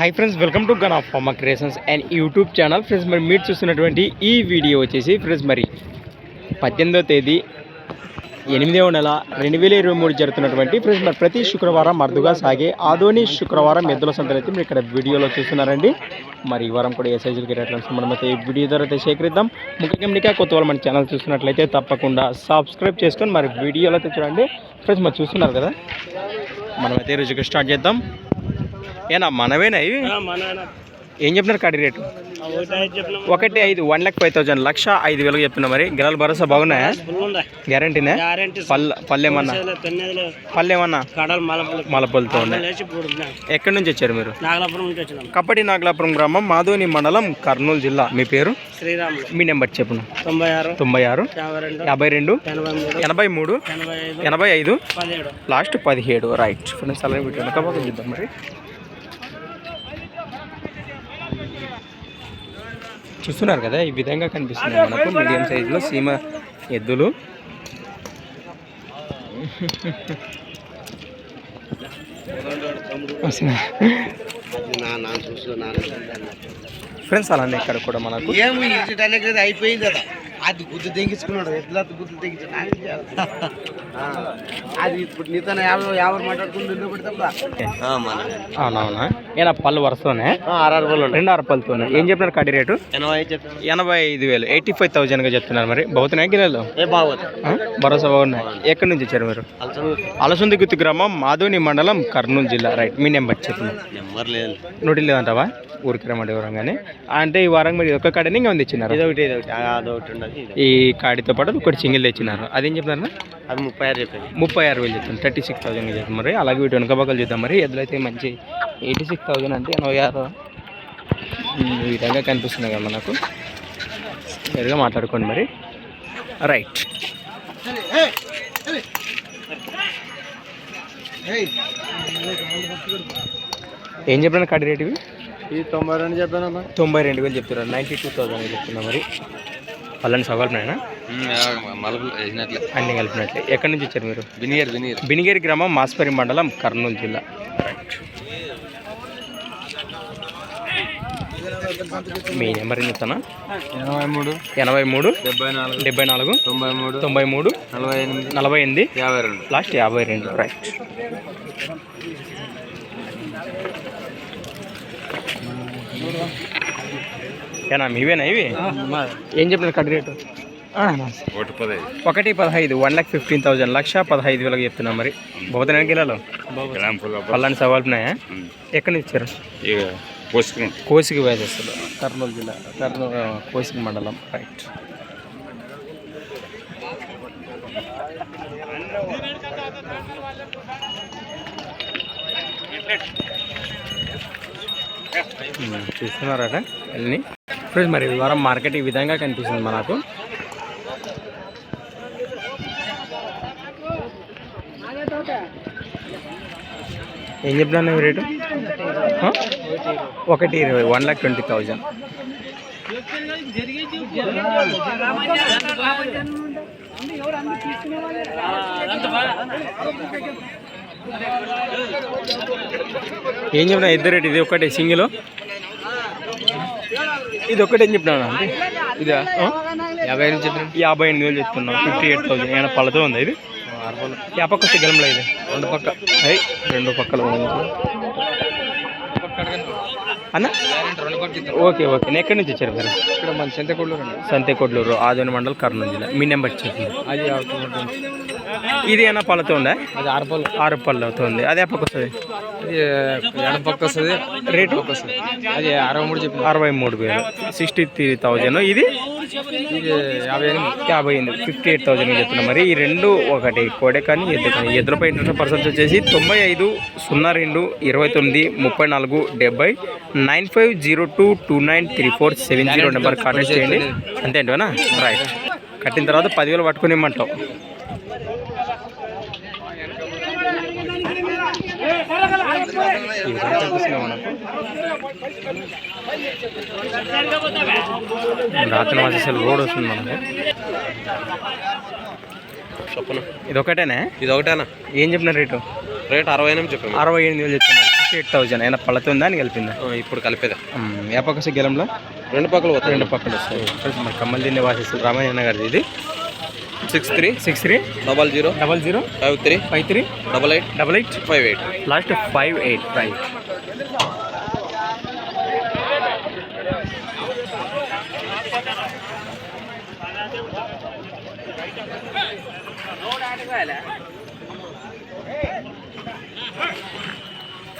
Hi friends welcome to gun of pharma creations and YouTube channel friends మరి మీరు చూస్తున్నటువంటి ఈ వీడియో వచ్చేసి ఫ్రెండ్స్ మరి పద్దెనిమిదో తేదీ ఎనిమిదవ నెల రెండు వేల ఇరవై మూడు జరుగుతున్నటువంటి ఫ్రెండ్స్ మరి ప్రతి శుక్రవారం అరుదుగా సాగే ఆదోని శుక్రవారం ఎద్దుల సంతలైతే అయితే మీరు ఇక్కడ వీడియోలో చూస్తున్నారండి. మరి ఈ వారం కూడా ఏ సైజులకి రేట్లను మనం అయితే ఈ వీడియో ద్వారా అయితే సేకరిద్దాం. ముఖ్యంగా మీకు కొత్త వాళ్ళు మన ఛానల్ చూస్తున్నట్లయితే తప్పకుండా సబ్స్క్రైబ్ చేసుకొని మరి వీడియోలో అయితే చూడండి. ఫ్రెండ్స్ మరి చూస్తున్నారు కదా? మనమైతే ఈరోజుకి స్టార్ట్ చేద్దాం. ఏనా మనవేనా ఇవి? ఏం చెప్తున్నారు కడి రేటు? ఒకటి ఐదు వన్ ల్యాక్ ఫైవ్ థౌసండ్ లక్ష ఐదు వేలకు చెప్తున్నా మరి. గిరాల భరోసా బాగున్నాయా? గ్యారంటీనా? పల్లె పల్లెమన్నా పల్లెమన్నా మలపల్లితో ఉన్నాయి. ఎక్కడి నుంచి వచ్చారు మీరు? కప్పటి నాగలాపురం గ్రామం మాధోని మండలం కర్నూలు జిల్లా. మీ పేరు? శ్రీరాములు. మీ నెంబర్ చెప్పును. తొంభై ఆరు తొంభై ఆరు యాభై రెండు ఎనభై మూడు ఎనభై ఐదు లాస్ట్ పదిహేడు. రైట్ ఫ్రెండ్స్ అలాగే మరి. చూస్తున్నారు కదా ఈ విధంగా కనిపిస్తున్నాయి మనకు మీడియం సైజులో సీమ ఎద్దులు. ఫ్రెండ్స్ అలానే ఇక్కడ కూడా మనకు ఏమి అయిపోయింది కదా. అది గుద్దు తెగించుకున్నాడు. ఎట్లా గుద్దు తెగించాడు అది ఇప్పుడు నీతో యాభై యాభై మాట్లాడుకుంటూ అవునవునా ఏనా పళ్ళు వరుసలోనే? ఆర్ఆర్ వాళ్ళు రెండు ఆరు పళ్ళతోనే. ఏం చెప్పినారు కడి రేటు? ఎనభై చెప్పాను ఎనభై ఐదు వేలు. ఎయిటీ ఫైవ్ థౌజండ్గా చెప్తున్నారు మరి. బహుతున్నాయి గిన్నెలు? ఏ బాగోదు ఆ? భరోసా బాగున్నాయి. ఎక్కడి నుంచి వచ్చారు మీరు? అలసంది గుత్తి గ్రామం మాధోని మండలం కర్నూలు జిల్లా. రైట్ మీ నెంబర్ చెప్పండి. నెంబర్ లేదు. నోటి లేదంటావా ఊరికి రమ్మంటే వరంగానే అంటే ఈ వారం మీరు ఒక్క కాడని ఇంకా ఉంది ఇచ్చినారు ఇదొకటి ఇదొకటి అదొకటి ఉండదు ఈ కాడితో పాటు ఒకటి సింగిల్ తెచ్చినారు అదేం చెప్తారు అది ముప్పై ఆరు చెప్పాను ముప్పై ఆరు వేలు చెప్తాను థర్టీ సిక్స్ థౌసండ్ చెప్తాను మరి అలాగే వీటి వెనక పక్కలు చూద్దాం మరి ఎద్దులైతే మంచి ఎయిటీ సిక్స్ థౌసండ్ అంటే ఎనభై ఆరు ఈ విధంగా కనిపిస్తున్నాయి కదా మనకు నేరుగా మాట్లాడుకోండి మరి రైట్ ఏం చెప్పిన కడి రేట్ ఇవి ఇది తొంభై రెండు చెప్పాను తొంభై రెండు వేలు చెప్తున్నారు. నైంటీ టూ థౌసండ్ చెప్తున్నా మరి. మలుపులు వేసినట్లే. అన్ని కలిపినట్లే. ఎక్కడి నుంచి వచ్చారు మీరు? వినియర్ వినియర్ బినిగేరి గ్రామం మాస్పరి మండలం కర్నూలు జిల్లా. మీ నెంబర్ ఏం చెప్తానా? ఎనభై మూడు ఎనభై మూడు డెబ్బై నాలుగు డెబ్బై నాలుగు తొంభై మూడు తొంభై మూడు నలభై ఎనిమిది నలభై ఎనిమిది యాభై రెండు. లాస్ట్ యాభై రెండు. రైట్ ఏనా మీవేనా ఇవి? ఏం చెప్పిన కడి రేటు. ఒకటి పదహైదు. ఒకటి పదహైదు వన్ ల్యాక్ ఫిఫ్టీన్ థౌసండ్ లక్ష పదహైదు వేలకు చెప్తున్నా మరి. బహుతనానికి కిలోలు? పల్లని సవాలున్నాయా ఎక్కడి నుంచి ఇచ్చారు పోసుకున్నాం కోసికి వేసేస్తారు కర్నూలు జిల్లా కర్నూలు కోసికి మండలం. రైట్. చూస్తున్నారట వెళ్ళి ఫ్రెండ్స్ మరి ఈ వారం మార్కెట్ ఈ విధంగా కనిపిస్తుంది మనకు. ఏం చెప్పినా రేటు? ఒకటి ఇరవై వన్ లాక్ ట్వంటీ థౌజండ్. ఏం చెప్పినా ఇద్దరు రేటు ఇది ఒకటే సింగిల్? ఇది ఒకటి ఏం చెప్పినా? ఇదా? ఆ? యాభై నుంచి చెప్పిన? యాభై ఎనిమిది వేలు చెప్తున్నాం. Fifty eight thousand. ఏమైనా పళ్ళతో ఉందా ఇది? యా పక్క వస్తే గెలంలో ఇది. రెండు పక్క. అయ్యి రెండు పక్కల. అన్న? Okay okay. నేను ఎక్కడి నుంచి వచ్చారు మీరు? ఇక్కడ మన చింతకొండూరు సంతేకొడ్లూరు ఆదోని మండల్ కర్నూలు జిల్లా. మీ నెంబర్ చెప్పండి అది ఇది ఏమైనా పళ్ళతో ఉందా? అది ఆరుపల్లి. ఆరు పళ్ళతో ఉంది. అదే పక్క వస్తుంది? ఎడం పక్క వస్తుంది. రేటు? వస్తుంది. అది అరవై మూడు చెప్పిన. అరవై మూడు వేలు. Sixty three thousand. ఇది? యాభై ఎనిమిది యాభై ఎనిమిది ఫిఫ్టీ ఎయిట్ థౌజండ్ చెప్తున్నా మరి. ఈ రెండు ఒకటి కోడే కానీ ఎద్దు కానీ ఎద్దులపై ఇంట్రెస్ట్ పర్సెంట్ వచ్చేసి తొంభై ఐదు సున్నా రెండు ఇరవై తొమ్మిది ముప్పై నాలుగు డెబ్బై nine five zero two two nine three four seven zero number contact చేయండి. అంతేంటివనా రైట్. కట్టిన తర్వాత పదివేలు పట్టుకుని ఇమ్మంటావు. మనకు రాత్రి మాసేసారి రోడ్ వస్తుంది మనకు. చొప్పున? ఇది ఒకటేనే ఇది ఒకటేనా ఏం చెప్పిన రేటు? రేట్ అరవై ఎనిమిది చెప్పాము అరవై ఎనిమిది వేలు చెప్తున్నారు సిక్స్టీ ఎయిట్ థౌజండ్ అయినా పళ్ళతుందా అని కలిపిందా? ఇప్పుడు కలిపేదా. ఏ పక్క గెలంలో? రెండు పక్కలు రెండు పక్కలు వస్తాయి. మరి కమ్మల్ దిన్నే వాసిస్తారు రామాయణ గారిది ఇది. Six three. Six three. Double zero. Double zero. Five three. Five three. Double eight. Double eight. Five eight. Last five eight. Right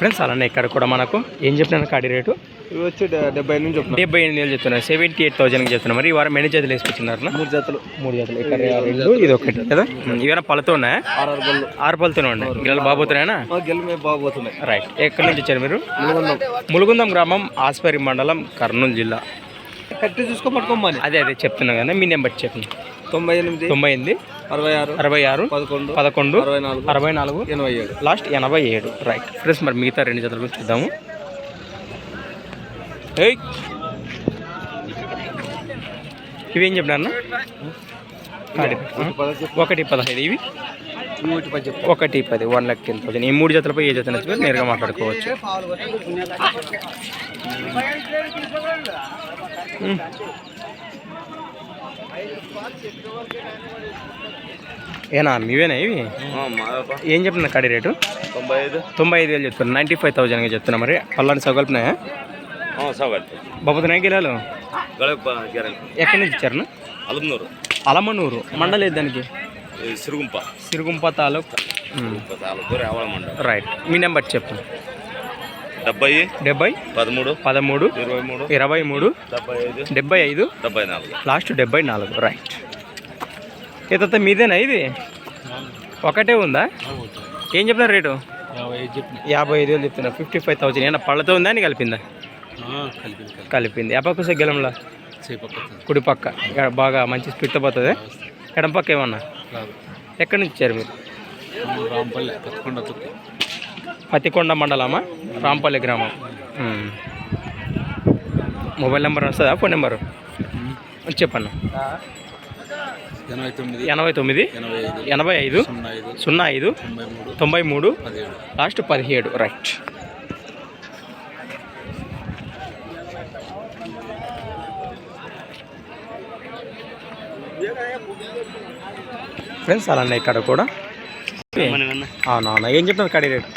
friends అలానే ఇక్కడ కూడా మనకు ఏం చెప్పినాను కాడి రేటు? ఇవి వచ్చి డెబ్బై నుంచి చెప్తున్నా డెబ్బై ఎనిమిది వేలు చెప్తున్నారు. సెవెంటీ ఎయిట్ థౌసండ్కి చెప్తున్నారు. మరి ఈ వారం ఎన్ని జతలు వేసుకొచ్చినారు మూడు జతలు. మూడు జతలు. ఇక్కడ రెండు ఇది ఒకటి కదా? ఇవైనా పళ్ళతో ఉన్నాయా? ఆరు ఆరు బళ్ళు ఆరు పళ్ళతోనే ఉన్నాయి. గిన్నెలు బాబోతున్నాయా మా గెలు మేము బాగుపోతున్నాయి రైట్ ఎక్కడి నుంచి వచ్చారు మీరు? మూడున్నాం ములుగుందం గ్రామం ఆస్పరి మండలం కర్నూలు జిల్లా. కట్టి చూసుకో పట్టుకోమని. అదే అదే చెప్తున్నా కదా మీ నెంబర్ చెప్పండి. తొంభై ఎనిమిది తొంభై ఎనిమిది అరవై ఆరు అరవై ఆరు పదకొండు పదకొండు అరవై నాలుగు అరవై నాలుగు ఎనభై ఏడు. లాస్ట్ ఎనభై ఏడు. రైట్ ఫ్రెండ్స్ మరి మిగతా రెండు జతల గురించి చూద్దాము. ఇవేం చెప్పినారు ఒకటి పదహైదు ఇవి. ఒకటి పది వన్ లాక్ టెన్ థౌసండ్ ఈ మూడు జతలపై ఏ జత నచ్చితే నేరుగా మాట్లాడుకోవచ్చు. ఏనా మీవేనా ఇవి? ఏం చెప్తున్నా కడి రేటు? తొంభై ఐదు తొంభై ఐదు వేలు చెప్తున్నా. నైంటీ ఫైవ్ థౌసండ్గా చెప్తున్నా మరి. పల్లాని సగల్పినాయా సగటు బాబుతున్నాయి గిలాలు ఎక్కడి నుంచి ఇచ్చారు అలుగునూరు అలమనూరు. మండలేదు దానికి? సిరుగుంప. సిరుగుంప తాలూక్. రైట్. మీ నెంబర్ చెప్పు. డెబ్బై డెబ్బై పదమూడు పదమూడు ఇరవై మూడు ఇరవై మూడు డెబ్బై ఐదు డెబ్బై ఐదు డెబ్బై నాలుగు లాస్ట్ డెబ్బై నాలుగు రైట్ ఇదంతా మీదేనా ఇది? ఒకటే ఉందా? ఏం చెప్తున్నారు రేటు? యాభై ఐదు వేలు చెప్తున్నా ఫిఫ్టీ ఫైవ్ థౌసండ్. ఏమన్నా పళ్ళతో ఉందా అని కలిపిందా? కలిపింది. ఎప్పకొసే గెలంలో? కుడి పక్క. ఇక్కడ బాగా మంచి స్పీడ్తో పోతుంది? ఎడం పక్క ఏమన్నా? ఎక్కడి నుంచి వచ్చారు మీరు? రాంపల్లె పత్తికొండ మండలమా? రాంపల్లి గ్రామం. మొబైల్ నెంబర్ వస్తుందా? Phone number? చెప్పన్న. ఎనభై తొమ్మిది ఎనభై ఐదు సున్నా ఐదు తొంభై మూడు లాస్ట్ పదిహేడు. రైట్ ఫ్రెండ్స్ అలానే ఇక్కడ కూడా. అవునవునా ఏం చెప్తున్నారు కడి రేట్?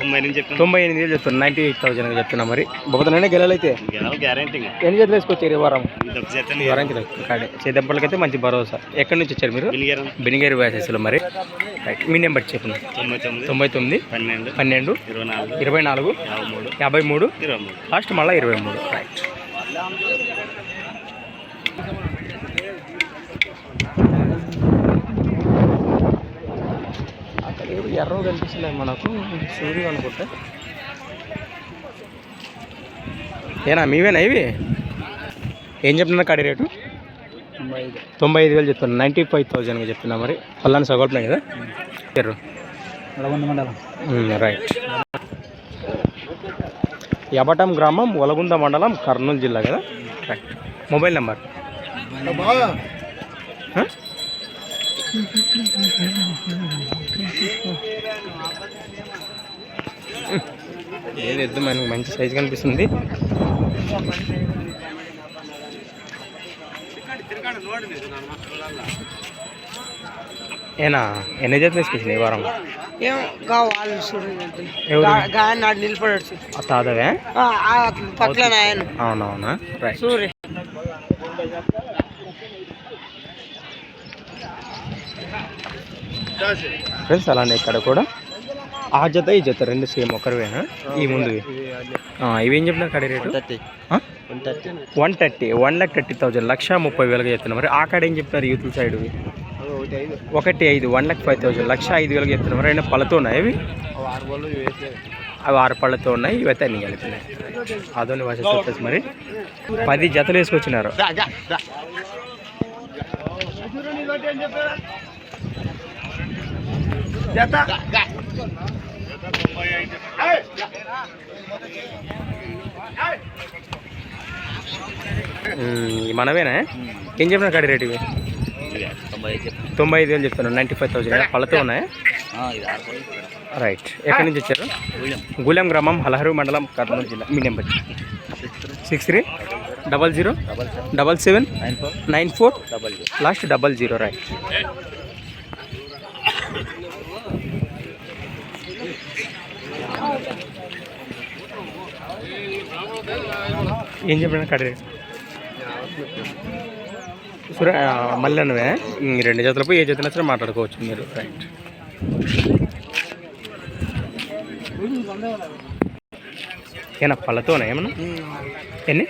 తొంభై నుంచి చెప్పాను? తొంభై ఎనిమిది వేలు చెప్తున్నా నైంటీ ఎయిట్ థౌసండ్ చెప్తున్నా మరి. బొబ్బతనైనా గెలలైతే గ్యారంటీ ఎన్ని జతలు వేసుకొచ్చారు ఈ వారం? వారానికి కాడే. చేదెంపలకైతే మంచి భరోసా. ఎక్కడి నుంచి వచ్చారు మీరు? బినిగేరి. వ్యాసెస్లో మరి. రైట్ మీ నెంబర్ చెప్పండి. తొంభై తొమ్మిది పన్నెండు పన్నెండు ఇరవై నాలుగు యాభై మూడు లాస్ట్ మళ్ళీ ఇరవై మూడు. రైట్ అక్కడ ఏదో ఎర్ర కనిపిస్తున్నాయి మనకు సూర్యుడు అనుకుంటా. ఏనా మీవేనా ఇవి? ఏం చెప్తున్నా కాడి రేటు? తొంభై ఐదు. వేలు చెప్తున్నా నైంటీ ఫైవ్ థౌజండ్గా చెప్తున్నా మరి. పల్లాని సగోట్లే కదా? ఎర్ర. మండలం. రైట్. యబటం గ్రామం ఒలగుంద మండలం కర్నూలు జిల్లా కదా? రైట్. Mobile number? ఏది ఎద్దు మనకి మంచి సైజు కనిపిస్తుంది. ఏనా? ఎన్ని జతలు వేసుకొచ్చింది ఈ వారం? ఏం కావాలి చూడండి ఆ, ఆ పక్కన ఆయన. అవునవునా? సూర్య ఫ్రెండ్స్ అలానే ఇక్కడ కూడా ఆ జత ఈ జత రెండు సేమ్ ఒకరివేనా? ఈ ముందువి ఆ, ఇవేం చెప్పినారు కడి rate? One thirty. One lakh thirty. Thousand లక్ష ముప్పై వేలుగా చెప్తున్నారు మరి ఆ కాడ ఏం చెప్తున్నారు యూత్ సైడ్? ఒకటి ఐదు వన్ లాక్ ఫైవ్ థౌజండ్ లక్ష ఐదు వేలుగా చెప్తున్నారు మరి అయినా పళ్ళతో ఉన్నాయి అవి అవి ఆరు పళ్ళతో ఉన్నాయి ఇవైతే అన్ని కలిపినాయి. అదోని వాసెస్ వచ్చేసి మరి. పది జతలు వేసుకొచ్చినారు. మనవేనా ఏం? చెప్పిన కాడి రేటు ఇవి? తొంభై ఐదు వేలు చెప్తున్నాను నైంటీ ఫైవ్ థౌసండ్. పళ్ళతో ఉన్నాయా? రైట్. ఎక్కడి నుంచి వచ్చారు? గూలెం గ్రామం హలహరు మండలం కర్నూలు జిల్లా. మీ number. Six three double zero double seven. Nine four. Last double zero right. ఏం చెప్పిన కడ సురే మళ్ళీ అన్నవే రెండు జతలపై ఏ జతన సరే మాట్లాడుకోవచ్చు మీరు. రైట్ ఏనా పళ్ళతోనా ఏమన్నా? ఎన్ని?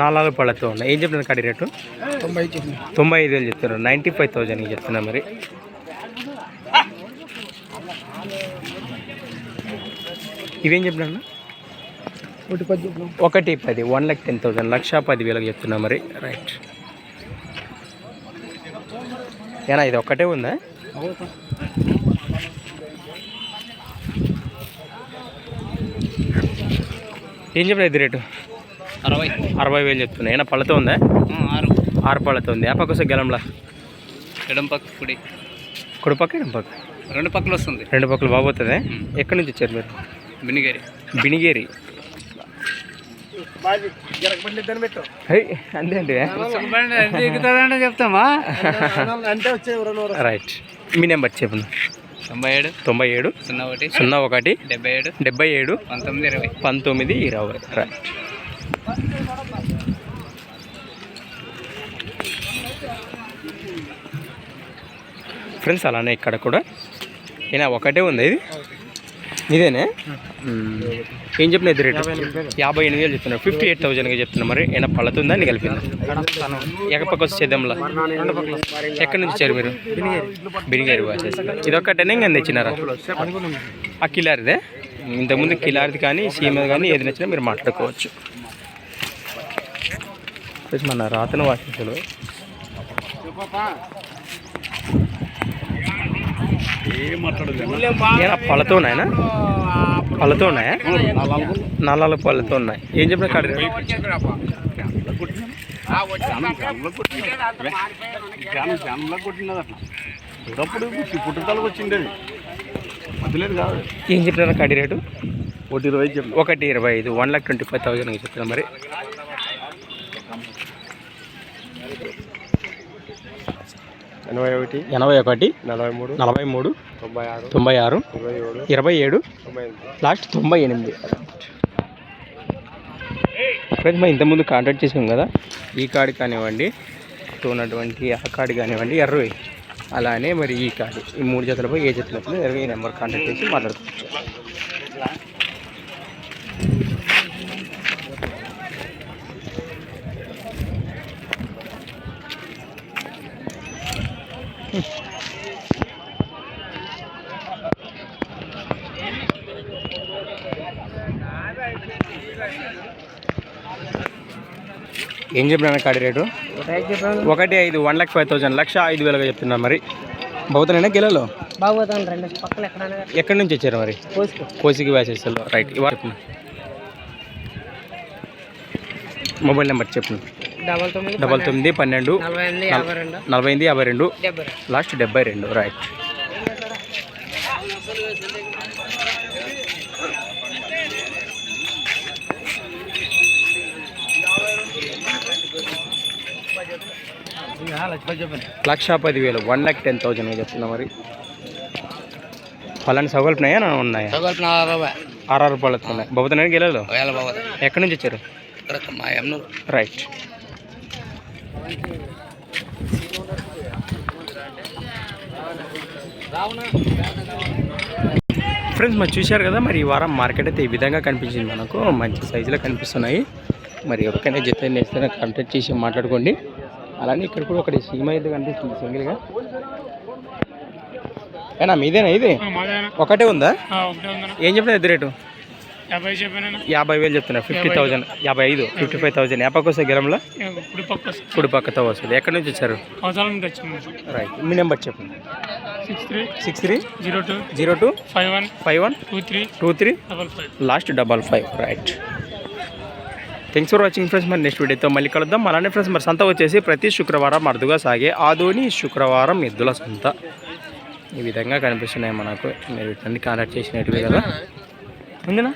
నాలుగు పళ్ళతో ఉన్నాయి ఏం చెప్తున్నారు కడి రేటు? తొంభై తొంభై ఐదు వేలు చెప్తున్నారు. నైంటీ ఫైవ్ థౌజండ్కి చెప్తున్నా మరి. ఇవేం చెప్పినా ఒకటి పది చెప్పిన ఒకటి పది వన్ లాక్ టెన్ థౌసండ్ లక్ష పది వేలకు చెప్తున్నా మరి. రైట్ ఏనా ఇది ఒక్కటే ఉందా? ఏం చెప్పిన ఇది రేటు? అరవై. అరవై వేలు చెప్తున్నా. ఏనా పళ్ళతో ఉందా? ఆరు. ఆరు పళ్ళతో ఉంది. ఆ పక్క వస్తే గెలంలా? ఎడం పక్క కుడి. కుడి పక్క ఎడం పక్క? రెండు పక్కలు వస్తుంది. రెండు పక్కలు బాగోతుంది ఎక్కడి నుంచి వచ్చారు మీరు? బినిగేరి. బినిగేరి. అంతే అండి. చెప్తామా రైట్ మీ నెంబర్ చెప్పండి. తొంభై ఏడు తొంభై ఏడు సున్నా ఒకటి సున్నా ఒకటి డెబ్బై ఏడు డెబ్బై ఏడు పంతొమ్మిది ఇరవై. పంతొమ్మిది ఇరవై. రైట్ ఫ్రెండ్స్ అలానే ఇక్కడ కూడా. ఏనా ఒకటే ఉంది ఇది. ఇదేనే? ఏం చెప్పిన ఇది రేటు? యాభై ఎనిమిది వేలు చెప్తున్నారు. ఫిఫ్టీ ఎయిట్ థౌజండ్గా చెప్తున్నారు మరి. ఏమైనా పళ్ళతుందా అని కలిపిందా? ఎగపక్క వచ్చి చేద్దాంలా ఎక్కడి నుంచి వచ్చారు మీరు? బినిగారి వాచేస్తున్నారు ఇది ఇంకా తెచ్చినారా? ఆ కిలారిదే? ఇంతకుముందు కిలారిది కానీ సీమ కానీ ఏది నచ్చినా మీరు మాట్లాడుకోవచ్చు. మన రాతన వాసించలు పళ్ళతో ఉన్నాయనా పళ్ళతో ఉన్నాయా? నల్లాల పళ్ళతో ఉన్నాయి. ఏం చెప్పిన కాడ? ఒకప్పుడు పుట్టుదలకు వచ్చిండేది మధ్యలేదు కాదు. ఏం చెప్పినారా కడి రేటు? ఒకటి ఇరవై చెప్పు ఒకటి ఇరవై ఐదు one lakh twenty five thousand చెప్తున్నా మరి. ఎనభై ఒకటి ఎనభై ఒకటి నలభై మూడు నలభై మూడు తొంభై ఆరు తొంభై ఆరు ఇరవై ఏడు లాస్ట్ తొంభై ఎనిమిది. ఫ్రెండ్స్ మనం ఇంతకుముందు కాంటాక్ట్ చేసాం కదా? ఈ కార్డు కానివ్వండి ఇటు ఉన్నటువంటి ఆ కార్డు కానివ్వండి ఎర్రవి. అలానే మరి ఈ కార్డు ఈ మూడు జతలపై ఏ జతలపై ఇరవై నెంబర్ కాంటాక్ట్ చేసి మాట్లాడుకోవచ్చు ఏం చెప్పినా కాడి రేటు? ఒకటి ఐదు వన్ లాక్ ఫైవ్ థౌసండ్ లక్ష ఐదు వేలుగా చెప్తున్నా మరి. బహుతనైనా గిలలో బాగోతాను రెండు పక్కన ఎక్కడైనా ఎక్కడి నుంచి వచ్చారు మరి? కోసికి. వ్యాసేస్లో రైట్ ఇవాళ మొబైల్ నెంబర్ చెప్పండి డబల్ తొమ్మిది పన్నెండు. నలభై ఎనిమిది యాభై రెండు. లాస్ట్ డెబ్బై రెండు. రైట్. లక్ష పదివేలు వన్ ల్యాక్ టెన్ థౌజండ్ చెప్తున్నా మరి? పలాని సౌకల్పినాయా నా ఉన్నాయా? అరవై ఆర్ఆర్ పళ్ళతో ఉన్నాయి బహుతనానికి వెళ్ళాలి? వేల బాబు ఎక్కడి నుంచి వచ్చారు? రైట్. ఫ్రెండ్స్ మరి చూశారు కదా మరి ఈ వారం మార్కెట్ అయితే ఈ విధంగా కనిపించింది మనకు. మంచి సైజులో కనిపిస్తున్నాయి. మరి ఎవరికైనా జత నేస్తే కాంటాక్ట్ చేసి మాట్లాడుకోండి. అలానే ఇక్కడ కూడా ఒకటి సీమ అయితే కనిపిస్తుంది సింగిల్గా ఏనా మీదేనా ఇది? ఒకటే ఉందా? ఏం చెప్పిన ఎద్దు రేటు? యాభై వేలు చెప్తున్నా ఫిఫ్టీ థౌజండ్ యాభై ఐదు ఫిఫ్టీ ఫైవ్ థౌజండ్ యాపకు వస్తే గెలంలో కుడి పక్కతో వస్తుంది. ఎక్కడి నుంచి వచ్చారు? రైట్ మీ నెంబర్ చెప్పండి. Six three six three zero two zero two five one five one two three two three double five. Last double five. Right thanks for watching friends మరి next వీడియోతో మళ్ళీ కలుద్దాం. అలానే ఫ్రెండ్స్ మరి సంత వచ్చేసి ప్రతి శుక్రవారం అరుదుగా సాగే ఆదోని శుక్రవారం ఎద్దుల సంత. ఈ విధంగా కనిపిస్తున్నాయి మనకు. మీరు వీటిని కాంటాక్ట్ చేసినట్టు కదా. ఉందినా